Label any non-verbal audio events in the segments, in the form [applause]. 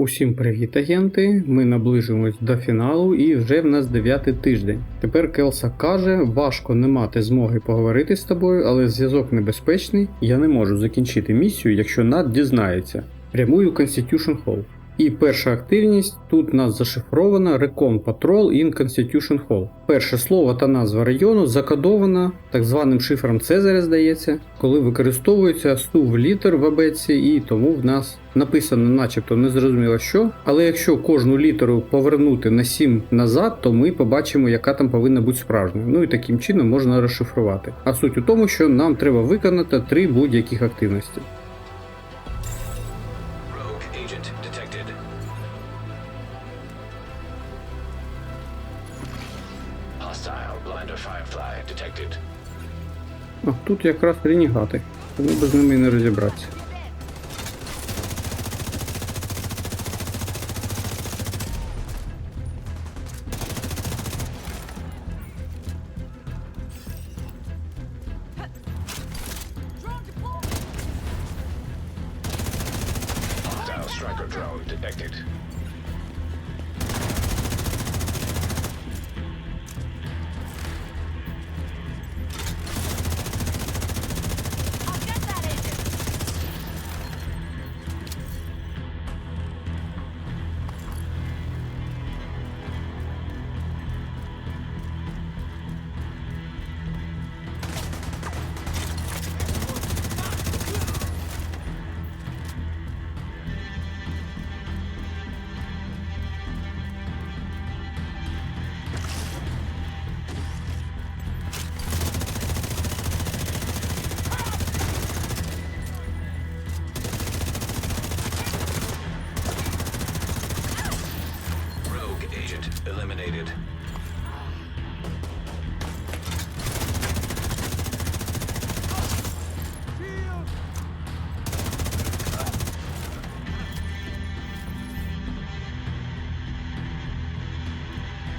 Усім привіт, агенти! Ми наближуємось до фіналу і вже в нас дев'ятий тиждень. Тепер Келса каже, важко не мати змоги поговорити з тобою, але зв'язок небезпечний. Я не можу закінчити місію, якщо Над дізнається. Прямую Constitution Hall. І перша активність тут нас зашифрована Recon Patrol in Constitution Hall. Перше слово та назва району закодована так званим шифром Цезаря, здається, коли використовується сув літер в абеці, і тому в нас написано начебто незрозуміло що. Але якщо кожну літеру повернути на 7 назад, то ми побачимо, яка там повинна бути справжньою. Ну і таким чином можна розшифрувати. А суть у тому, що нам треба виконати три будь-яких активності. Тут якраз ренігати, тому без ними і не розібратися.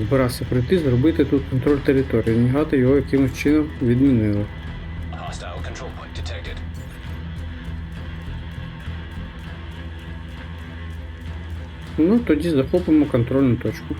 Збирався прийти, зробити тут контроль території, нігати його якимось чином відмінили. Ну, тоді захопимо контрольну точку.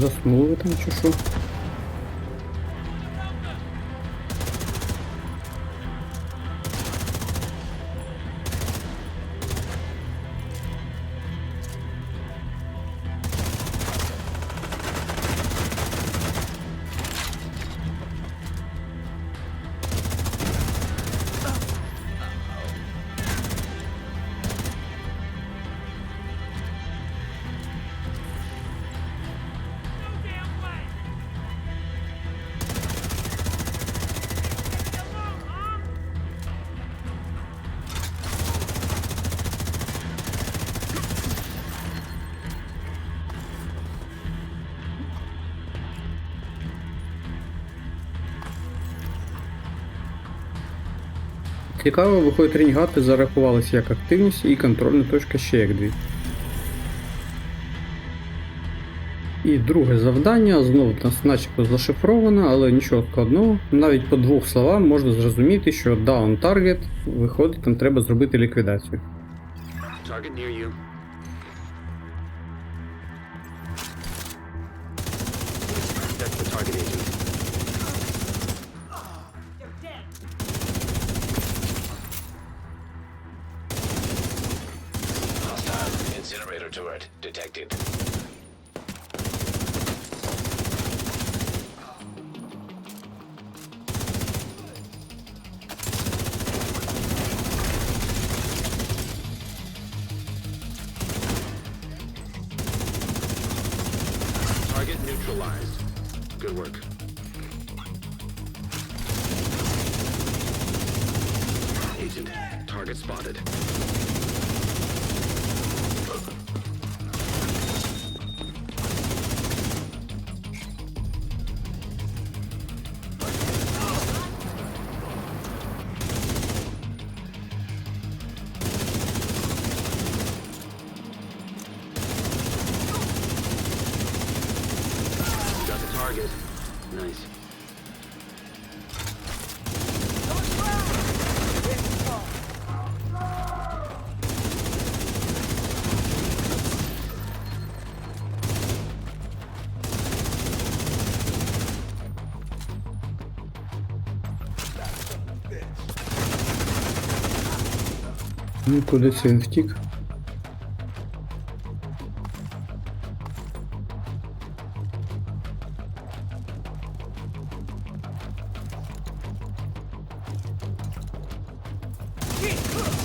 Заснули там чи що? Цікаво, виходить ренігати зарахувалися як активність і контрольна точка ще як дві. І друге завдання знову нас начебто зашифровано, але нічого складного. Навіть по двох словам можна зрозуміти, що down target виходить, там треба зробити ліквідацію. Target near you. Hostile turret detected. Target neutralized. Good work. Ну, куди це він втік? That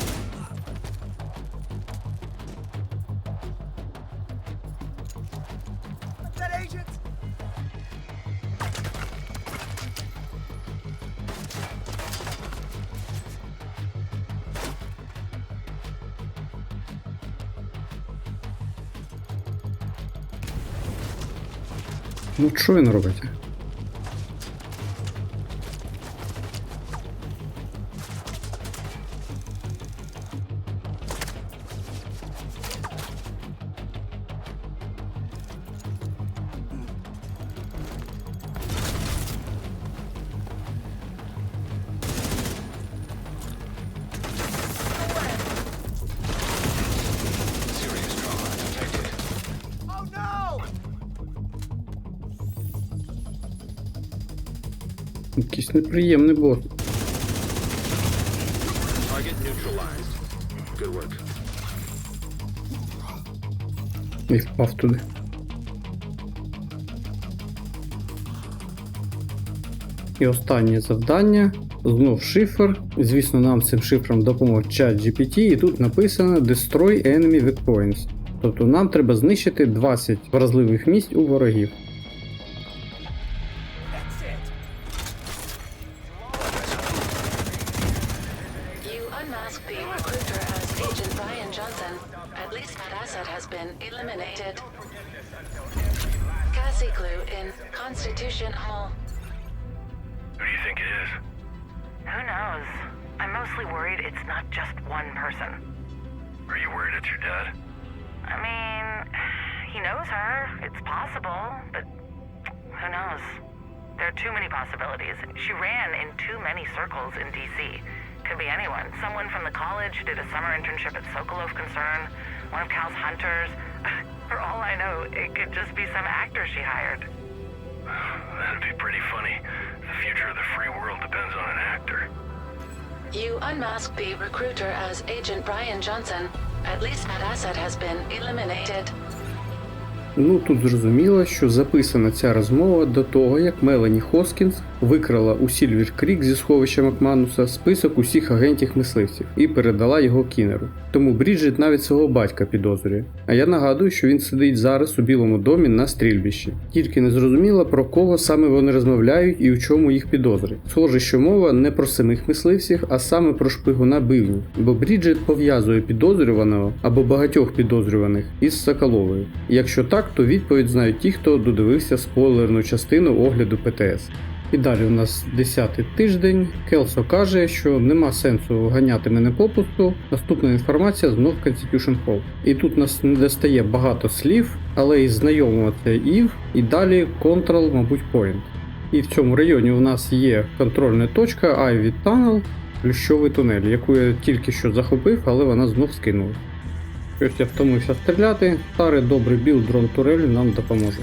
Ну, що він робить? Якийсь неприємний work. І впав туди. І останнє завдання. Знов шифр. Звісно, нам цим шифром допоможе чат GPT, і тут написано Destroy Enemy Weak Points. Тобто нам треба знищити 20 вразливих місць у ворогів. The recruiter as Agent Brian Johnson. At least that asset has been eliminated. Cassie Clue in Constitution Hall. Who do you think it is? Who knows? I'm mostly worried it's not just one person. Are you worried it's your dad? I mean, he knows her. It's possible, but who knows? There are too many possibilities. She ran in too many circles in DC. Could be anyone. Someone from the college who did a summer internship at Sokolov Concern, one of Cal's hunters. [laughs] For all I know, it could just be some actor she hired. [sighs] That'd be pretty funny. The future of the free world depends on an actor. You unmask the recruiter as Agent Brian Johnson. At least that asset has been eliminated. Ну тут зрозуміло, що записана ця розмова до того, як Мелані Хоскінс викрала у Сільвер Крік зі сховища Макмануса список усіх агентів мисливців і передала його Кінеру. Тому Бріджит навіть свого батька підозрює. А я нагадую, що він сидить зараз у Білому домі на стрільбищі. Тільки не зрозуміло про кого саме вони розмовляють і у чому їх підозри. Схоже, що мова не про самих мисливців, а саме про шпигуна бивні. Бо Бріджит пов'язує підозрюваного або багатьох підозрюваних із Соколовою. Якщо так, то відповідь знають ті, хто додивився спойлерну частину огляду ПТС. І далі у нас 10 тиждень. Келсо каже, що нема сенсу ганяти мене попусту. Наступна інформація знов Constitution Hall. І тут нас не достає багато слів, але і знайомо це і далі Control, мабуть, Point. І в цьому районі у нас є контрольна точка Ivy Tunnel, плющовий тунель, яку я тільки що захопив, але вона знов скинула. Щось я втомився стріляти, старий добрий біл дрон турель нам допоможе.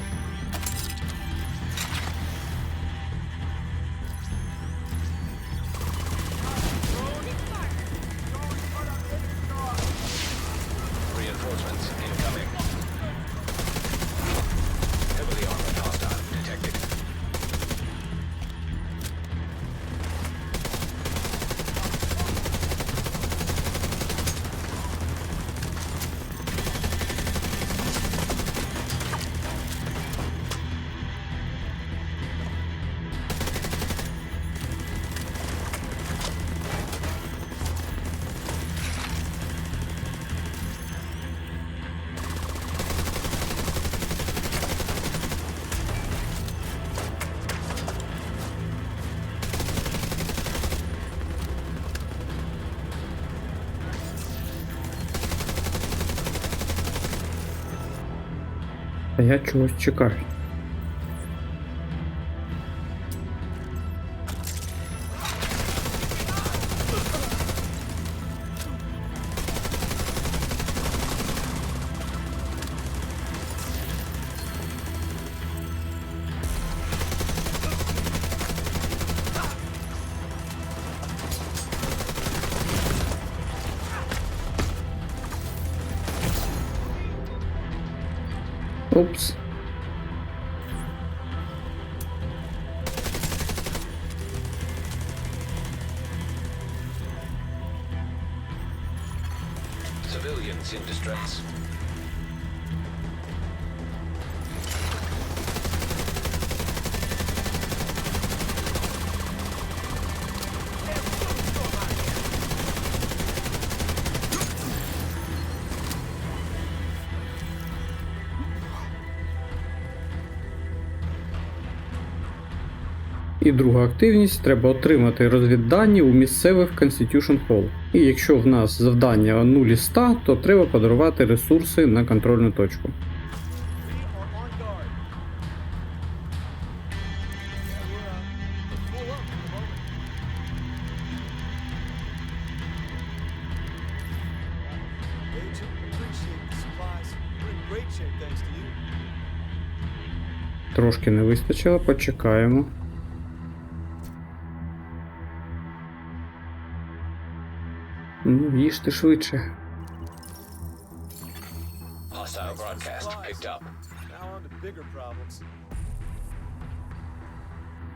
А я чогось чекаю. Oops. Civilians in distress. І друга активність треба отримати розвіддані у місцевих Constitution Hall. І якщо в нас завдання 0 із 100, то треба подарувати ресурси на контрольну точку. We are on guard. Bigger problems.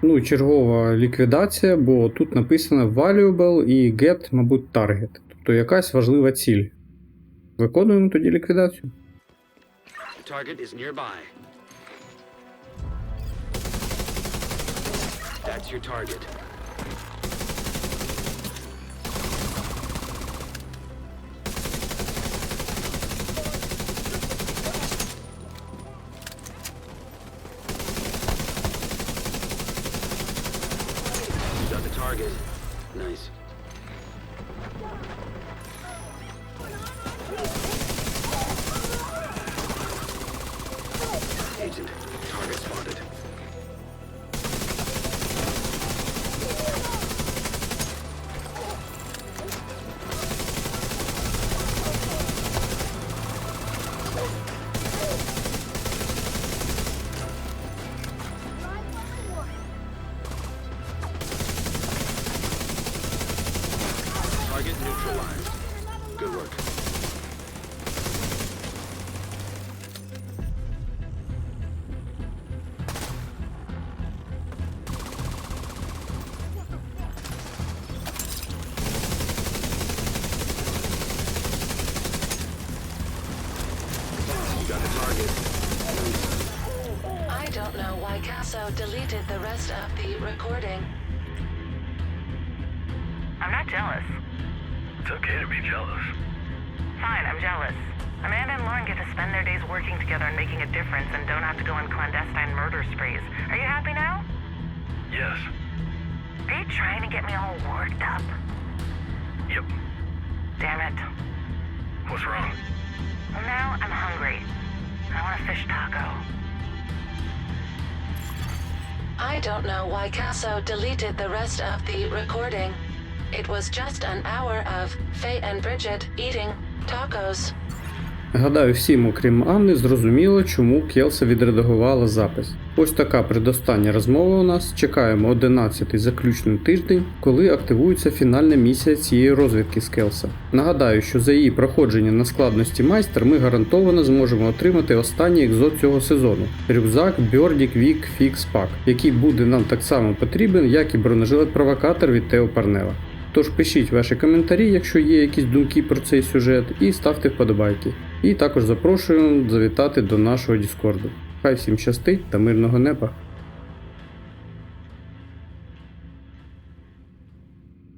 Ну чергова ліквідація, бо тут написано valuable і get, мабуть, target. Тобто якась важлива ціль. Виконуємо тоді ліквідацію. Target is nearby. That's your target. Target. Nice. You got the target. I don't know why Casso deleted the rest of the recording. I'm not jealous. It's okay to be jealous. Fine, I'm jealous. Amanda and Lauren get to spend their days working together and making a difference and don't have to go on clandestine murder sprees. Are you happy now? Yes. Are you trying to get me all worked up? Yep. Damn it. What's wrong? Well, now I'm hungry. I want a fish taco. I don't know why Casso deleted the rest of the recording. It was just an hour of Faye and Bridget eating tacos. Гадаю, всім, окрім Анни, зрозуміло, чому Келса відредагувала запис. Ось така предостання розмова у нас. Чекаємо 11-й заключний тиждень, коли активується фінальна місія цієї розвідки з Келса. Нагадаю, що за її проходження на складності майстер ми гарантовано зможемо отримати останній екзот цього сезону рюкзак Biordic Week Fix Pack, який буде нам так само потрібен, як і бронежилет-провокатор від Тео Парнела. Тож пишіть ваші коментарі, якщо є якісь думки про цей сюжет, і ставте вподобайки. І також запрошую завітати до нашого Діскорду. Хай всім щастить та мирного неба!